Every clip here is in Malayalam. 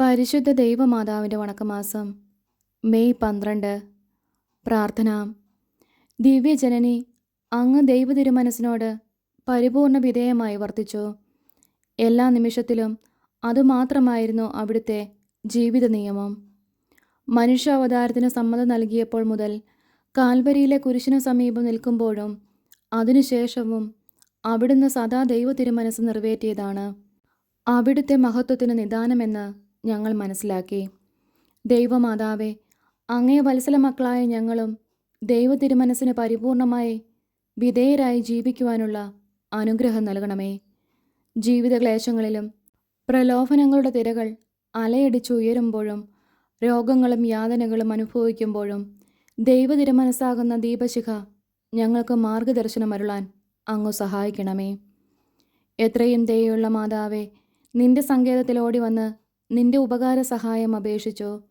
പരിശുദ്ധ ദൈവമാതാവിന്റെ വണക്കമാസം മെയ് പന്ത്രണ്ട്. പ്രാർത്ഥന. ദിവ്യജനനി അങ്ങ് ദൈവതിരുമനസ്സിനോട് പരിപൂർണ വിധേയമായി വർത്തിച്ചു. എല്ലാ നിമിഷത്തിലും അതുമാത്രമായിരുന്നു അവിടുത്തെ ജീവിത നിയമം. മനുഷ്യാവതാരത്തിന് സമ്മതം നൽകിയപ്പോൾ മുതൽ കാൽവരിയിലെ കുരിശിനു സമീപം നിൽക്കുമ്പോഴും അതിനുശേഷവും അവിടുന്ന് സദാ ദൈവ തിരുമനസ് നിറവേറ്റിയതാണ്. അവിടുത്തെ മഹത്വത്തിന് നിദാനമെന്ന് ഞങ്ങൾ മനസ്സിലാക്കി. ദൈവമാതാവെ അങ്ങേ വത്സല മക്കളായ ഞങ്ങളും ദൈവ തിരുമനസ്സിന് പരിപൂർണമായി വിധേയരായി ജീവിക്കുവാനുള്ള അനുഗ്രഹം നൽകണമേ. ജീവിത ക്ലേശങ്ങളിലും പ്രലോഭനങ്ങളുടെ തിരകൾ അലയടിച്ചുയരുമ്പോഴും രോഗങ്ങളും യാതനകളും അനുഭവിക്കുമ്പോഴും ദൈവ തിരുമനസ്സാകുന്ന ദീപശിഖ ഞങ്ങൾക്ക് മാർഗദർശനമരുളാൻ അങ്ങ് സഹായിക്കണമേ. എത്രയും ദയുള്ള മാതാവേ നിന്റെ സങ്കേതത്തിൽ ഓടി വന്ന് നിന്റെ ഉപകാര സഹായം അപേക്ഷിച്ചോ?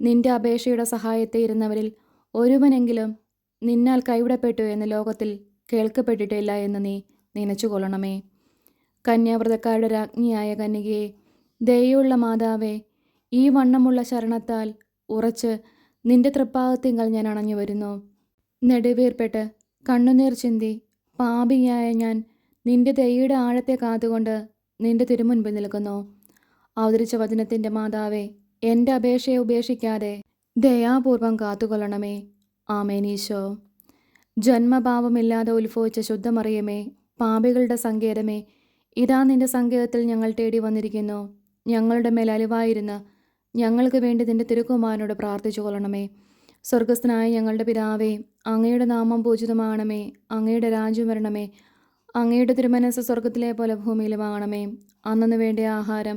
നിന്റെ അപേക്ഷയുടെ സഹായത്തെ ഇരുന്നവരിൽ ഒരുവനെങ്കിലും നിന്നാൽ കൈവിടപ്പെട്ടു എന്ന് ലോകത്തിൽ കേൾക്കപ്പെട്ടിട്ടില്ല എന്ന് നീ നനച്ചുകൊള്ളണമേ. കന്യാവ്രതക്കാരുടെ രാജ്ഞിയായ കന്യകയെ ദയുള്ള മാതാവേ ഈ വണ്ണമുള്ള ശരണത്താൽ ഉറച്ച് നിന്റെ തൃപ്പാകത്തിങ്കൾ ഞാൻ അണഞ്ഞു വരുന്നു നെടുവേർപ്പെട്ട് കണ്ണുനീർ ചിന്തി പാപിയായ ഞാൻ നിന്റെ ദയയുടെ ആഴത്തെ കാത്തുകൊണ്ട് നിന്റെ തിരുമുൻപിൽ നിൽക്കുന്നു. അവതരിച്ച വചനത്തിന്റെ മാതാവേ എന്റെ അപേക്ഷയെ ഉപേക്ഷിക്കാതെ ദയാപൂർവം കാത്തുകൊള്ളണമേ. ആമേനീശോ ജന്മഭാവമില്ലാതെ ഉത്ഭവിച്ച ശുദ്ധമറിയമേ പാപികളുടെ സങ്കേതമേ ഇതാ നിന്റെ സങ്കേതത്തിൽ ഞങ്ങൾ തേടി വന്നിരിക്കുന്നു. ഞങ്ങളുടെ മേൽ അലിവായിരുന്ന ഞങ്ങൾക്ക് വേണ്ടി നിന്റെ തിരുക്കുമാരനോട് പ്രാർത്ഥിച്ചു കൊള്ളണമേ. സ്വർഗസ്ഥനായ ഞങ്ങളുടെ പിതാവേ അങ്ങയുടെ നാമം പൂജിതമാണമേ അങ്ങയുടെ രാജ്യം വരണമേ അങ്ങയുടെ തിരുമനസ് സ്വർഗത്തിലെ പോലെ ഭൂമിയിലുമാകണമേ അന്നു വേണ്ട ആഹാരം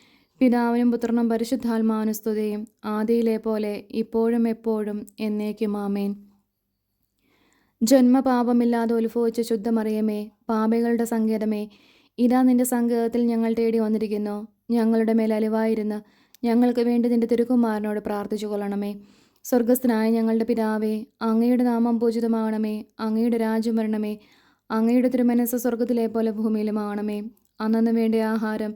പിതാവിനും പുത്രനും പരിശുദ്ധാത്മാവിനും സ്തുതിയും. ആദിയിലെ പോലെ ഇപ്പോഴും എപ്പോഴും എന്നേക്കും ആമേൻ. ജന്മപാപമില്ലാതെ ഉത്ഭവിച്ച ശുദ്ധമറിയമേ പാപികളുടെ സങ്കേതമേ ഇതാ നിന്റെ സങ്കേതത്തിൽ ഞങ്ങൾ തേടി വന്നിരിക്കുന്നു. ഞങ്ങളുടെ മേൽ അലിവായിരുന്ന് ഞങ്ങൾക്ക് വേണ്ടി നിന്റെ തിരുക്കുമാരനോട് പ്രാർത്ഥിച്ചു കൊള്ളണമേ. സ്വർഗസ്ഥനായ ഞങ്ങളുടെ പിതാവേ അങ്ങയുടെ നാമം പൂജിതമാകണമേ അങ്ങയുടെ രാജ്യം വരണമേ അങ്ങയുടെ തിരുമനസ് സ്വർഗത്തിലെ പോലെ ഭൂമിയിലുമാകണമേ. അന്നു വേണ്ട ആഹാരം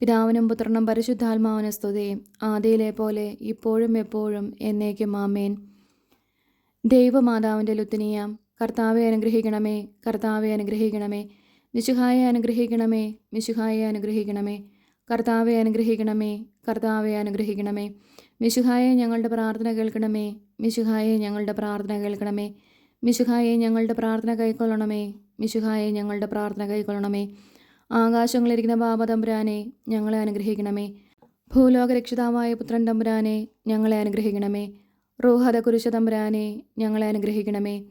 പിതാവിനും പുത്രനും പരിശുദ്ധാത്മാവിന് സ്തുതി. ആദിയിലെ പോലെ ഇപ്പോഴും എപ്പോഴും എന്നേക്കും ആമേൻ. ദൈവമാതാവിന്റെ ലുത്തിനിയ കർത്താവെ അനുഗ്രഹിക്കണമേ കർത്താവെ അനുഗ്രഹിക്കണമേ മിശുഹായെ അനുഗ്രഹിക്കണമേ മിശുഹായെ അനുഗ്രഹിക്കണമേ കർത്താവെ അനുഗ്രഹിക്കണമേ കർത്താവെ അനുഗ്രഹിക്കണമേ മിശുഹായെ ഞങ്ങളുടെ പ്രാർത്ഥന കേൾക്കണമേ മിശുഹായെ ഞങ്ങളുടെ പ്രാർത്ഥന കേൾക്കണമേ മിശുഹായെ ഞങ്ങളുടെ പ്രാർത്ഥന കൈക്കൊള്ളണമേ മിശുഹായെ ഞങ്ങളുടെ പ്രാർത്ഥന കൈക്കൊള്ളണമേ ആകാശങ്ങളിരിക്കുന്ന ബാബ തമ്പുരാനെ ഞങ്ങളെ അനുഗ്രഹിക്കണമേ. ഭൂലോക രക്ഷിതാവായ പുത്രൻ തമ്പുരാനെ ഞങ്ങളെ അനുഗ്രഹിക്കണമേ. റോഹത കുരിശ തമ്പുരാനെ ഞങ്ങളെ അനുഗ്രഹിക്കണമേ.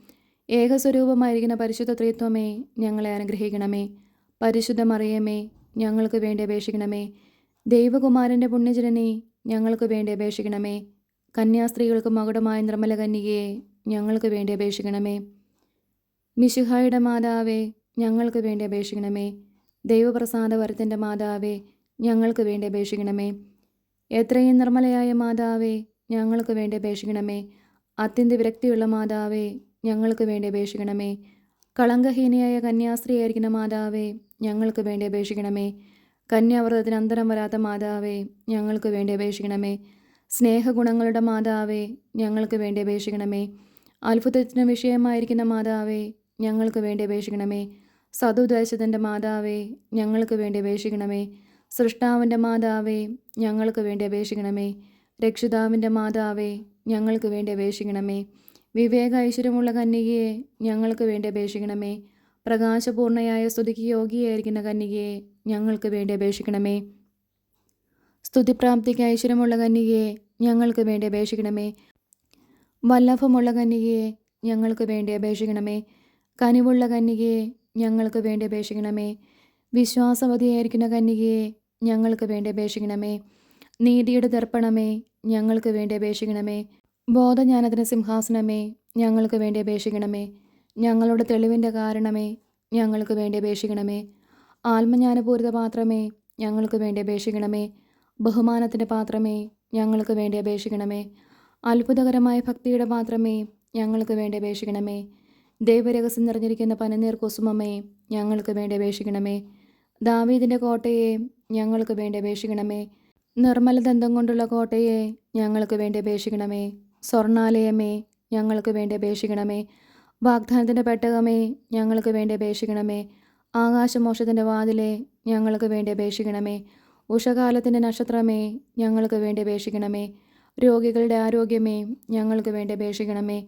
ഏകസ്വരൂപമായിരിക്കുന്ന പരിശുദ്ധ ത്രിത്വമേ ഞങ്ങളെ അനുഗ്രഹിക്കണമേ. പരിശുദ്ധ മറിയമേ ഞങ്ങൾക്ക് വേണ്ടി അപേക്ഷിക്കണമേ. ദൈവകുമാരന്റെ പുണ്യജനനെ ഞങ്ങൾക്ക് വേണ്ടി അപേക്ഷിക്കണമേ. കന്യാസ്ത്രീകൾക്ക് മകുടമായ നിർമ്മല കന്യകയെ ഞങ്ങൾക്ക് വേണ്ടി അപേക്ഷിക്കണമേ. മിശുഹായുടെ മാതാവേ ഞങ്ങൾക്ക് വേണ്ടി അപേക്ഷിക്കണമേ. ദൈവപ്രസാദവരത്തിന്റെ മാതാവേ ഞങ്ങൾക്ക് വേണ്ടി അപേക്ഷിക്കണമേ. എത്രയും നിർമ്മലയായ മാതാവേ ഞങ്ങൾക്ക് വേണ്ടി അപേക്ഷിക്കണമേ. അത്യന്ത വിരക്തിയുള്ള മാതാവേ ഞങ്ങൾക്ക് വേണ്ടി അപേക്ഷിക്കണമേ. കളങ്കഹീനയായ കന്യാസ്ത്രീയായിരിക്കുന്ന മാതാവേ ഞങ്ങൾക്ക് വേണ്ടി അപേക്ഷിക്കണമേ. കന്യാവ്രതത്തിന് അന്തരം വരാത്ത മാതാവേ ഞങ്ങൾക്ക് വേണ്ടി അപേക്ഷിക്കണമേ. സ്നേഹഗുണങ്ങളുടെ മാതാവേ ഞങ്ങൾക്ക് വേണ്ടി അപേക്ഷിക്കണമേ. അത്ഭുതത്തിന് വിഷയമായിരിക്കുന്ന മാതാവേ ഞങ്ങൾക്ക് വേണ്ടി അപേക്ഷിക്കണമേ. സതുദ്ദേശത്തിന്റെ മാതാവേ ഞങ്ങൾക്ക് വേണ്ടി അപേക്ഷിക്കണമേ. സൃഷ്ടാവിന്റെ മാതാവേ ഞങ്ങൾക്ക് വേണ്ടി അപേക്ഷിക്കണമേ. രക്ഷിതാവിന്റെ മാതാവേ ഞങ്ങൾക്ക് വേണ്ടി അപേക്ഷിക്കണമേ. വിവേക ഐശ്വര്യമുള്ള കന്യകയെ ഞങ്ങൾക്ക് വേണ്ടി അപേക്ഷിക്കണമേ. പ്രകാശപൂർണയായ സ്തുതിക്ക് യോഗിയായിരിക്കുന്ന കന്യകയെ ഞങ്ങൾക്ക് വേണ്ടി അപേക്ഷിക്കണമേ. സ്തുതിപ്രാപ്തിക്ക് ഐശ്വര്യമുള്ള കന്യകയെ ഞങ്ങൾക്ക് വേണ്ടി അപേക്ഷിക്കണമേ. വല്ലഭമുള്ള കന്യകയെ ഞങ്ങൾക്ക് വേണ്ടി അപേക്ഷിക്കണമേ. കനിവുള്ള കന്യകയെ ഞങ്ങൾക്ക് വേണ്ടി അപേക്ഷിക്കണമേ. വിശ്വാസവതിയായിരിക്കുന്ന കന്യകയെ ഞങ്ങൾക്ക് വേണ്ടി അപേക്ഷിക്കണമേ. നീതിയുടെ ദർപ്പണമേ ഞങ്ങൾക്ക് വേണ്ടി അപേക്ഷിക്കണമേ. ബോധജ്ഞാനത്തിന് സിംഹാസനമേ ഞങ്ങൾക്ക് വേണ്ടി അപേക്ഷിക്കണമേ. ഞങ്ങളുടെ തെളിവിന്റെ കാരണമേ ഞങ്ങൾക്ക് വേണ്ടി അപേക്ഷിക്കണമേ. ആത്മജ്ഞാനപൂരിത പാത്രമേ ഞങ്ങൾക്ക് വേണ്ടി അപേക്ഷിക്കണമേ. ബഹുമാനത്തിന്റെ പാത്രമേ ഞങ്ങൾക്ക് വേണ്ടി അപേക്ഷിക്കണമേ. അത്ഭുതകരമായ ഭക്തിയുടെ പാത്രമേ ഞങ്ങൾക്ക് വേണ്ടി അപേക്ഷിക്കണമേ. ദൈവരഹസ്യം നിറഞ്ഞിരിക്കുന്ന പനനീർ കുസുമമേ ഞങ്ങൾക്ക് വേണ്ടി അപേക്ഷിക്കണമേ. ദാവീദിന്റെ കോട്ടയെ ഞങ്ങൾക്ക് വേണ്ടി അപേക്ഷിക്കണമേ. നിർമ്മല ദന്തം കൊണ്ടുള്ള കോട്ടയെ ഞങ്ങൾക്ക് വേണ്ടി അപേക്ഷിക്കണമേ. സ്വർണാലയമേ ഞങ്ങൾക്ക് വേണ്ടി അപേക്ഷിക്കണമേ. വാഗ്ദാനത്തിന്റെ പെട്ടകമേ ഞങ്ങൾക്ക് വേണ്ടി അപേക്ഷിക്കണമേ. ആകാശമോക്ഷത്തിന്റെ വാതിലെ ഞങ്ങൾക്ക് വേണ്ടി അപേക്ഷിക്കണമേ. ഉഷകാലത്തിന്റെ നക്ഷത്രമേ ഞങ്ങൾക്ക് വേണ്ടി അപേക്ഷിക്കണമേ. രോഗികളുടെ ആരോഗ്യമേ ഞങ്ങൾക്ക് വേണ്ടി അപേക്ഷിക്കണമേ.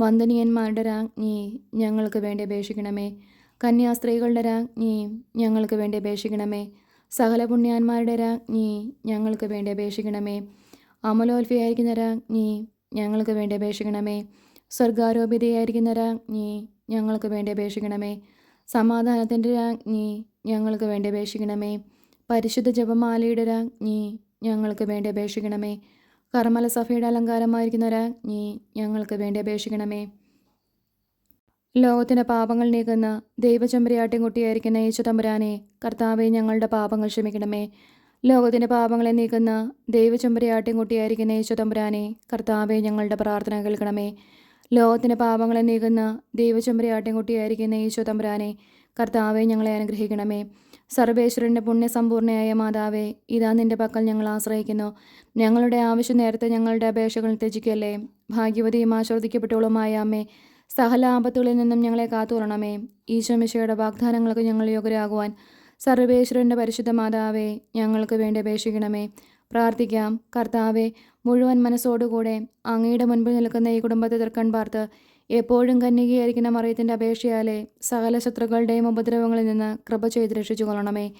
വന്ദനീയന്മാരുടെ രാജ്ഞി ഞങ്ങൾക്ക് വേണ്ടി അപേക്ഷിക്കണമേ. കന്യാസ്ത്രീകളുടെ രാജ്ഞി ഞങ്ങൾക്ക് വേണ്ടി അപേക്ഷിക്കണമേ. സകല പുണ്യാന്മാരുടെ രാജ്ഞി ഞങ്ങൾക്ക് വേണ്ടി അപേക്ഷിക്കണമേ. അമലോൽഫിയായിരിക്കുന്ന രാജ്ഞി ഞങ്ങൾക്ക് വേണ്ടി അപേക്ഷിക്കണമേ. സ്വർഗാരോപിതയായിരിക്കുന്ന രാജ്ഞി ഞങ്ങൾക്ക് വേണ്ടി അപേക്ഷിക്കണമേ. സമാധാനത്തിന്റെ രാജ്ഞി ഞങ്ങൾക്ക് വേണ്ടി അപേക്ഷിക്കണമേ. പരിശുദ്ധ ജപമാലയുടെ രാജ്ഞി ഞങ്ങൾക്ക് വേണ്ടി അപേക്ഷിക്കണമേ. കർമ്മല സഭയുടെ അലങ്കാരമായിരിക്കുന്ന നീ ഞങ്ങൾക്ക് വേണ്ടി അപേക്ഷിക്കണമേ. ലോകത്തിന്റെ പാപങ്ങൾ നീക്കുന്ന ദൈവചമ്പരിയാട്ടിൻകുട്ടിയായിരിക്കുന്ന യേശു തമ്പുരാനെ കർത്താവെ ഞങ്ങളുടെ പാപങ്ങൾ ക്ഷമിക്കണമേ. ലോകത്തിന്റെ പാപങ്ങളെ നീക്കുന്ന ദൈവചമ്പരിയാട്ടിൻകുട്ടിയായിരിക്കുന്ന യേശു തമ്പുരാനെ കർത്താവെ ഞങ്ങളുടെ പ്രാർത്ഥന കേൾക്കണമേ. ലോകത്തിന്റെ പാപങ്ങളെ നീക്കുന്ന ദൈവചമ്പരിയാട്ടിൻകുട്ടിയായിരിക്കുന്ന യേശു തമ്പുരാനെ കർത്താവെ ഞങ്ങളെ അനുഗ്രഹിക്കണമേ. സർവേശ്വരന്റെ പുണ്യസമ്പൂർണയായ മാതാവേ ഇതാ നിന്റെ പക്കൽ ഞങ്ങൾ ആശ്രയിക്കുന്നു. ഞങ്ങളുടെ ആവശ്യം നേരത്തെ ഞങ്ങളുടെ അപേക്ഷകൾ ത്യജിക്കല്ലേ? ഭാഗ്യവതിയും ആശ്രദിക്കപ്പെട്ടവളുമായ അമ്മേ സകല ആപത്തുകളിൽ നിന്നും ഞങ്ങളെ കാത്തുറണമേ. ഈശോമിശയുടെ വാഗ്ദാനങ്ങൾക്ക് ഞങ്ങൾ യോഗ്യരാകുവാൻ സർവേശ്വരന്റെ പരിശുദ്ധ മാതാവേ ഞങ്ങൾക്ക് വേണ്ടി അപേക്ഷിക്കണമേ. പ്രാർത്ഥിക്കാം. കർത്താവെ മുഴുവൻ മനസ്സോടുകൂടെ അങ്ങയുടെ മുൻപിൽ നിൽക്കുന്ന ഈ കുടുംബത്തെ തീർക്കാൻ പാർത്ത് എപ്പോഴും കന്യകയായിരിക്കുന്ന മറിയത്തിന്റെ അപേക്ഷയാലെ സകല ശത്രുക്കളുടെയും ഉപദ്രവങ്ങളിൽ നിന്ന് കൃപ ചെയ്ത് രക്ഷിച്ചു കൊള്ളണമേ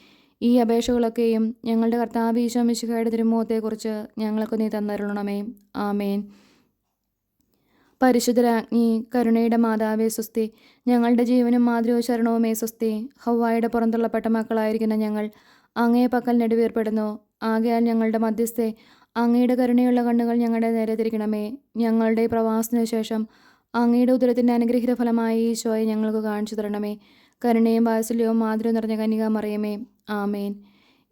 ഈ അപേക്ഷകളൊക്കെയും ഞങ്ങളുടെ കർത്താവ് ഈശോമിശിഹയുടെ തിരുമുഖത്തെക്കുറിച്ച് ഞങ്ങൾക്ക് നീ തന്നരുളണമേ. ആമേൻ. പരിശുദ്ധരാജ്ഞി കരുണയുടെ മാതാവേ സുസ്തി ഞങ്ങളുടെ ജീവനും മാതൃവും ശരണവുമേ സുസ്തി ഹൗവായുടെ പുറന്തള്ളപ്പെട്ട മക്കളായിരിക്കുന്ന ഞങ്ങൾ അങ്ങേ പക്കൽ നെടുവേർപ്പെടുന്നു. ആകയാൽ ഞങ്ങളുടെ മധ്യസ്ഥെ അങ്ങയുടെ കരുണയുള്ള കണ്ണുകൾ ഞങ്ങളുടെ നേരെ തിരിക്കണമേ. ഞങ്ങളുടെ പ്രവാസത്തിനു ശേഷം അങ്ങയുടെ ഉദരത്തിന്റെ അനുഗ്രഹിത ഫലമായി ഈശോയെ ഞങ്ങൾക്ക് കാണിച്ചു തരണമേ. കരുണയും വാത്സല്യവും മാതൃ നിറഞ്ഞ കന്യക മറിയമേ. ആമേൻ.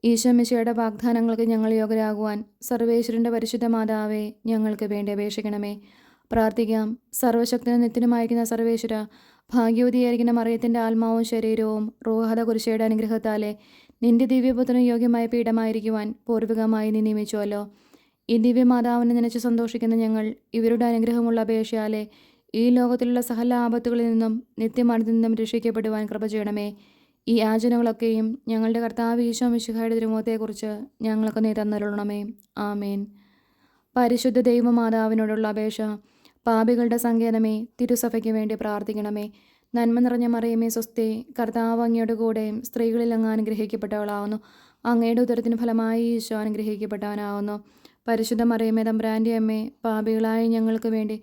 ഈശോ മിശയുടെ വാഗ്ദാനങ്ങൾക്ക് ഞങ്ങൾ യോഗ്യരാകുവാൻ സർവേശ്വരന്റെ പരിശുദ്ധ മാതാവേ ഞങ്ങൾക്ക് വേണ്ടി അപേക്ഷിക്കണമേ. പ്രാർത്ഥിക്കാം. സർവശക്തനും നിത്യനുമായിരിക്കുന്ന സർവേശ്വര ഭാഗ്യവതിയായിരിക്കുന്ന മറിയത്തിന്റെ ആത്മാവും ശരീരവും റോഹത കുരിശയുടെ അനുഗ്രഹത്താലെ നിന്റെ ദിവ്യപുത്രന് യോഗ്യമായ പീഠമായിരിക്കുവാൻ പൂർവികമായി നീ നിയമിച്ചുവല്ലോ. ഈ ദിവ്യമാതാവിനെ നനച്ച് സന്തോഷിക്കുന്ന ഞങ്ങൾ ഇവരുടെ അനുഗ്രഹമുള്ള അപേക്ഷയാലെ ഈ ലോകത്തിലുള്ള സകല ആപത്തുകളിൽ നിന്നും നിത്യമരണത്തിൽ നിന്നും രക്ഷിക്കപ്പെടുവാൻ കൃപ ചെയ്യണമേ. ഈ യാചനകളൊക്കെയും ഞങ്ങളുടെ കർത്താവ് ഈശോ മിശിഹായുടെ തിരുമുഖത്തെക്കുറിച്ച് ഞങ്ങൾക്ക് നീ തന്നരുളണമേ. ആമേൻ. പരിശുദ്ധ ദൈവമാതാവിനോടുള്ള അപേക്ഷ പാപികളുടെ സങ്കേതമേ തിരുസഭയ്ക്ക് വേണ്ടി പ്രാർത്ഥിക്കണമേ. നന്മ നിറഞ്ഞ മറിയമേ സ്വസ്തി കർത്താവ് അങ്ങയുടെ കൂടെ സ്ത്രീകളിൽ അങ്ങ് അനുഗ്രഹിക്കപ്പെട്ടവളാവുന്നു. അങ്ങയുടെ ഉദരത്തിന് ഫലമായി ഈശോ അനുഗ്രഹിക്കപ്പെട്ടവനാവുന്നു. പരിശുദ്ധ മറിയമേ തമ്പ്രാന്റെ അമ്മേ പാപികളായ ഞങ്ങൾക്ക് വേണ്ടി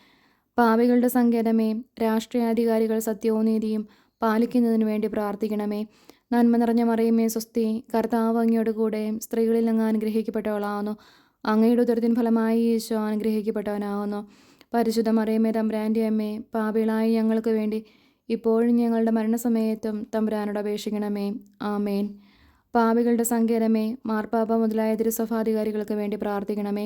പാപികളുടെ സങ്കേതമേ രാഷ്ട്രീയാധികാരികൾ സത്യവും നീതിയും പാലിക്കുന്നതിന് വേണ്ടി പ്രാർത്ഥിക്കണമേ. നന്മ നിറഞ്ഞ മറിയമേ സ്വസ്തി കർത്താവ് അങ്ങയുടെ കൂടെ സ്ത്രീകളിൽ അങ്ങ് അനുഗ്രഹിക്കപ്പെട്ടവളാവുന്നു. അങ്ങയുടെ ഉദരത്തിൻ ഫലമായി ഈശോ അനുഗ്രഹിക്കപ്പെട്ടവനാവുന്നു. പരിശുദ്ധ മറിയമേ തമ്പ്രാന്റെ അമ്മേ പാപികളായ ഞങ്ങൾക്ക് വേണ്ടി ഇപ്പോഴും ഞങ്ങളുടെ മരണസമയത്തും തമ്പുരാനോട് അപേക്ഷിക്കണമേ. ആമേൻ. പാപികളുടെ സങ്കേതമേ മാർപ്പാപ്പ മുതലായ തിരുസഭാധികാരികൾക്ക് വേണ്ടി പ്രാർത്ഥിക്കണമേ.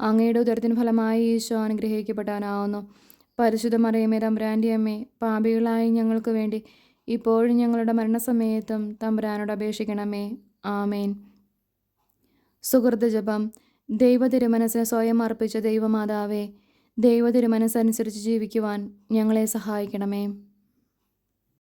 അങ്ങയുടെ ഉദരത്തിന് ഫലമായി ഈശോ അനുഗ്രഹിക്കപ്പെടാനാവുന്നു. പരിശുദ്ധ മറിയമേ തമ്പുരാന്റെ അമ്മേ പാപികളായ ഞങ്ങൾക്ക് വേണ്ടി ഇപ്പോഴും ഞങ്ങളുടെ മരണസമയത്തും തമ്പുരാനോട് അപേക്ഷിക്കണമേ. ആമേൻ. സുഹൃത്ത് ജപം ദൈവ സ്വയം അർപ്പിച്ച ദൈവമാതാവേ ദൈവ തിരുമനസ്സനുസരിച്ച് ജീവിക്കുവാൻ ഞങ്ങളെ സഹായിക്കണമേ.